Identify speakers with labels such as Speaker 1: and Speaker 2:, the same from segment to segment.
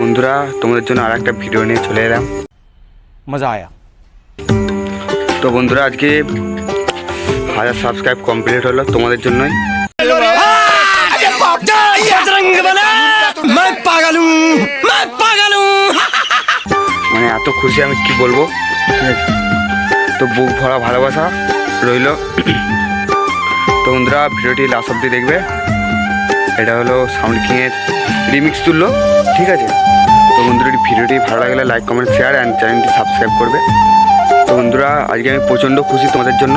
Speaker 1: বন্ধুরা তোমাদের জন্য আর একটা ভিডিও নিয়ে চলে এলাম।
Speaker 2: মজা আয়া।
Speaker 1: তো বন্ধুরা আজকে হাজার সাবস্ক্রাইব কমপ্লিট হলো তোমাদের জন্যই। মানে এত খুশি আমি কি বলব? তো বুক ভরা ভালোবাসা রইল। তো বন্ধুরা ভিডিওটি লাস্ট অব্দি দেখবে। এটা হলো সাউন্ড কিংয়ের রিমিক্স তুললো ঠিক আছে তো বন্ধুরা ভিডিওটি ভালো লাগলে লাইক কমেন্ট শেয়ার অ্যান্ড চ্যানেলটি সাবস্ক্রাইব করবে তো বন্ধুরা আজকে আমি প্রচণ্ড খুশি তোমাদের জন্য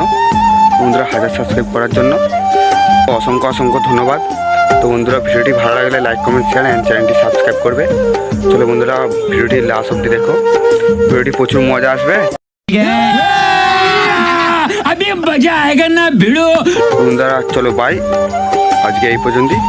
Speaker 1: বন্ধুরা হাজার সাবস্ক্রাইব করার জন্য অসংখ্য অসংখ্য ধন্যবাদ তো বন্ধুরা ভিডিওটি ভালো লাগলে লাইক কমেন্ট শেয়ার অ্যান্ড চ্যানেলটি সাবস্ক্রাইব করবে চলো বন্ধুরা ভিডিওটি লাস্ট অব্দি দেখো ভিডিওটি প্রচুর মজা আসবে বন্ধুরা চলো বাই আজকে এই পর্যন্তই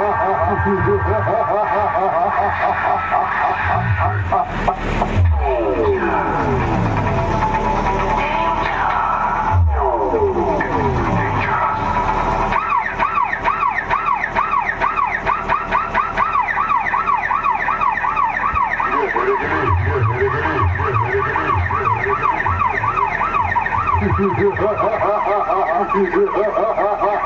Speaker 3: Ha ha ha ha!